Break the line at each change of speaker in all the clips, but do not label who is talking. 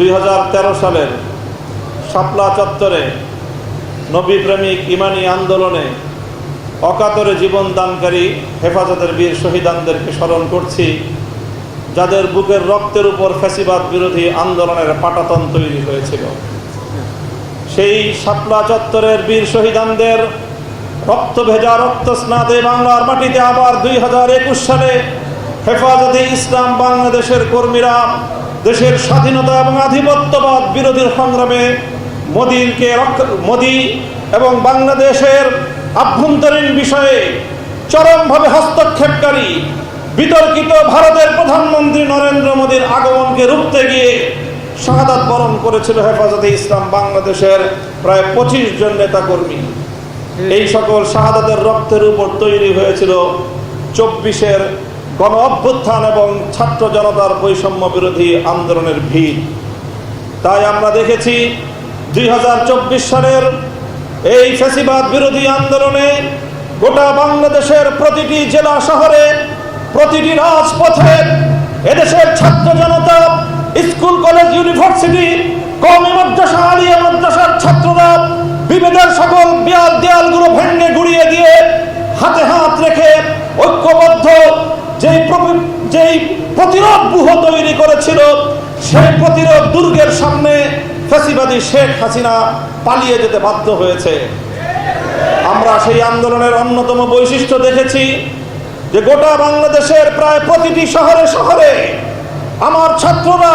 দুই হাজার তেরো সালের শাপলা চত্বরে নবী প্রেমিক ইমানি আন্দোলনে অকাতরে জীবন দানকারী হেফাজতের বীর শহীদানদেরকে স্মরণ করছি, যাদের বুকের রক্তের উপর ফ্যাসিবাদ বিরোধী আন্দোলনের পাটাতন তৈরি হয়েছিল। সেই শাপলা চত্বরের বীর শহীদানদের রক্ত ভেজা রক্ত স্নাতে বাংলার মাটিতে আবার দুই হাজার একুশ সালে হেফাজতে ইসলাম বাংলাদেশের কর্মীরা দেশের স্বাধীনতা এবং আধিপত্যবাদ বিরোধীর সংগ্রামে মোদীকে মোদী এবং বাংলাদেশের আভ্যন্তরীণ বিষয়ে চরমভাবে হস্তক্ষেপকারী, বিতর্কিত ভারতের প্রধানমন্ত্রী নরেন্দ্র মোদীর আগমনকে রুখতে গিয়ে শাহাদাত বরণ করেছিল হেফাজতে ইসলাম বাংলাদেশের প্রায় পঁচিশ জন নেতাকর্মী। এই সকল শাহাদাতের রক্তের উপর তৈরি হয়েছিল চব্বিশের গণ অভ্যুত্থান এবং ছাত্র জনতার বৈষম্য বিরোধী আন্দোলনের ভিড় তাই আমরা দেখেছি দুই হাজার চব্বিশ সালের এই ফেসিবাদ বিরোধী আন্দোলনে গোটা বাংলাদেশের প্রতিটি জেলা শহরে, প্রতিটি রাজপথে এদেশের ছাত্র জনতা, স্কুল, কলেজ, ইউনিভার্সিটি কমে মাদ্রাসা, আলিয়া মাদ্রাসার ছাত্ররা বিভেদের সকল দেয়াল দেয়ালগুলো ভেঙে গুড়িয়ে দিয়ে প্রতিরোধ ব্যূহ তৈরি করেছিল। সেই প্রতিরোধ দুর্গের সামনে ফ্যাসিবাদী শেখ হাসিনা পালিয়ে যেতে বাধ্য হয়েছে। আমরা সেই আন্দোলনের অন্যতম বৈশিষ্ট্য দেখেছি যে গোটা বাংলাদেশের প্রায় প্রতিটি শহরে শহরে আমার ছাত্ররা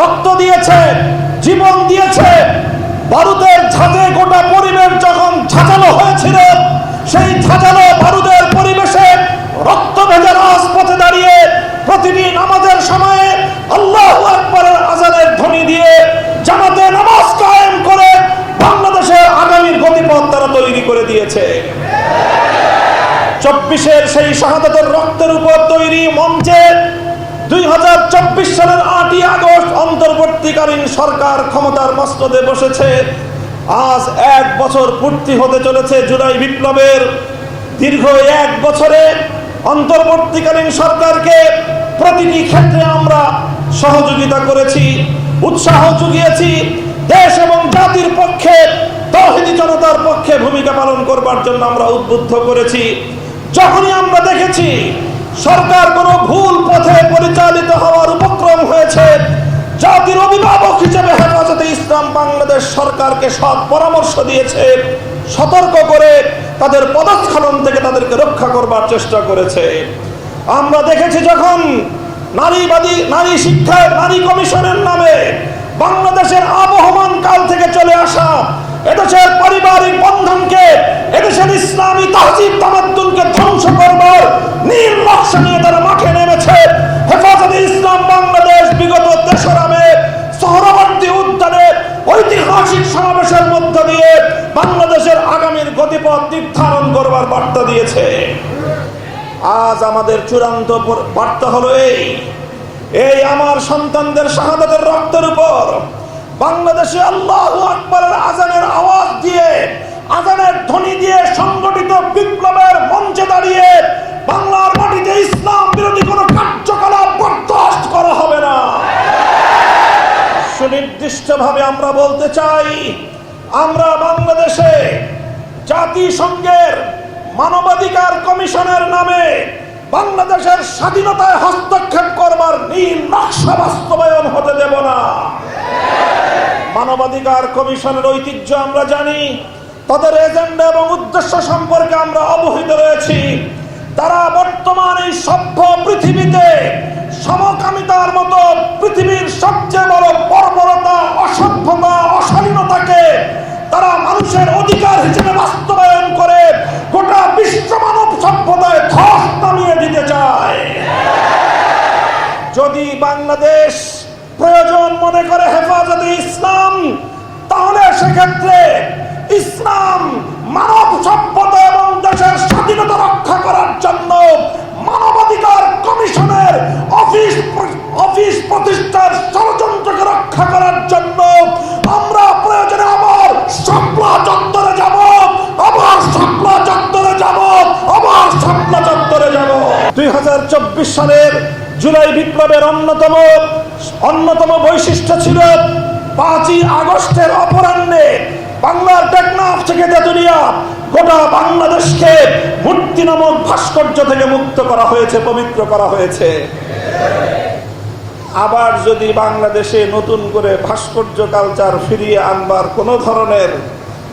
রক্ত দিয়েছে, জীবন দিয়েছে। বারুদের ঝাঁজে গোটা পরিবেশ যখন ঝাঁঝালো হয়েছিল, সেই ঝাঁঝালো বারুদের পরিবেশে রক্ত ভেজা রাজপথে দাঁড়িয়ে প্রতিদিন আমাদের সময়ে আল্লাহ আকবরের আজানের ধ্বনি দিয়ে জামাতে নামাজ কায়েম করে বাংলাদেশের আগামীর গতিপথ তারা তৈরি করে দিয়েছে চব্বিশের সেই শাহাদাতের রক্তের উপর তৈরি মঞ্চে দুই হাজার চব্বিশ সালের আটই আগস্ট অন্তর্বর্তীকালীন সরকার ক্ষমতার মস্তদে বসেছে। আজ এক বছর পূর্তি হতে চলেছে জুলাই বিপ্লবের। দীর্ঘ এক বছরে অন্তর্বর্তীকালীন সরকারকে প্রতিটি ক্ষেত্রে আমরা সহযোগিতা করেছি, উৎসাহ জুগিয়েছি দেশ এবং জাতির পক্ষে তহিদি জনতার পক্ষে ভূমিকা পালন করবার জন্য আমরা উদ্বুদ্ধ করেছি। যখনই আমরা দেখেছি সরকার কোনো ভুল পথে পরিচালিত হওয়ার উপক্রম হয়েছে, জাতির অভিভাবক হিসেবে হেফাজতে ইসলাম বাংলাদেশ সরকারকে সৎ পরামর্শ দিয়েছে, সতর্ক করে তাদের পদস্খলন থেকে তাদেরকে রক্ষা করবার চেষ্টা করেছে। আমরা দেখেছি যখন নারীবাদী, নারী শিক্ষায়, নারী কমিশনের নামে বাংলাদেশের আবহমান কাল থেকে চলে আসা এদেশের পারিবারিক বন্ধনকে, এদেশের ইসলামী তাহজিব তামাদ্দুনকে ধ্বংস করবার নীল নকশা নিয়ে তারা মাঠে নেমেছে। হেফাজতে ইসলাম বাংলাদেশ বিগত তেসরামে সহরবর্তী উদ্যানে ঐতিহাসিক সমাবেশের মধ্য দিয়ে বাংলাদেশের আগামীর গতিপথ নির্ধারণ করবার বার্তা দিয়েছে। আজ আমাদের চূড়ান্ত বার্তা হলো এই। এই আমার সন্তানদের শাহাদাতের রক্তের উপর বাংলাদেশে আল্লাহ আকবরের আজানের আওয়াজ দিয়ে, আজানের ধ্বনি দিয়ে সংগঠিত বিপ্লবের মঞ্চে দাঁড়িয়ে বাংলার মাটিতে ইসলাম বিরোধী কোনো কার্যকলাপ বরদাস্ত করা হবে না। সুনির্দিষ্টভাবে আমরা বলতে চাই, আমরা বাংলাদেশে জাতিসংঘের মানবাধিকার কমিশনের নামে বাংলাদেশের স্বাধীনতায় হস্তক্ষেপ করবার নীল নকশা বাস্তবায়ন হতে দেব না। মানবাধিকার কমিশনের ঐতিহ্য আমরা জানি, তাদের এজেন্ডা এবং উদ্দেশ্য সম্পর্কে আমরা অবহিত রয়েছি। তারা বর্তমান এই সভ্য পৃথিবীতে সমকামিতার মতো পৃথিবীর সবচেয়ে বড় বর্বরতা, অসভ্যতা, অশালীনতাকে তারা মানুষের অধিকার হিসেবে বাস্তবায়ন করে গোটা বিশ্ব মানব সভ্যতায় ধস নামিয়ে দিতে চায়। যদি বাংলাদেশ প্রয়োজন মনে করে হেফাজতে ইসলাম, তাহলে সেক্ষেত্রে ইসলাম মানব সভ্যতা এবং দেশের স্বাধীনতা রক্ষা করার জন্য মানবাধিকার কমিশনের অফিস অফিস প্রতিষ্ঠার ষড়যন্ত্রকে রক্ষা করার জন্য আমরা প্রয়োজনে আবার শাপলা চত্বরে যাব, আবার শাপলা চত্বরে যাব, আবার শাপলা চত্বরে যাব। দুই হাজার চব্বিশ সালের জুলাই বিপ্লবের অন্যতম অন্যতম বৈশিষ্ট্য ছিল পাঁচই আগস্টের অপরাহ্নে বাংলার টেকনাফ থেকে তেতুলিয়া গোটা বাংলাদেশকে মূর্তি নামক ভাস্কর্য থেকে মুক্ত করা হয়েছে, পবিত্র করা হয়েছে। আবার যদি বাংলাদেশে নতুন করে ভাস্কর্য কালচার ফিরিয়ে আনবার কোনো ধরনের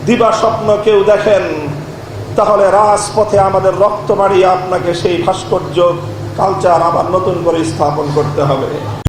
দিবা স্বপ্ন কেউ দেখেন, তাহলে রাজপথে আমাদের রক্ত মারিয়ে আপনাকে সেই ভাস্কর্য, কালচার আবার নতুন করে স্থাপন করতে হবে।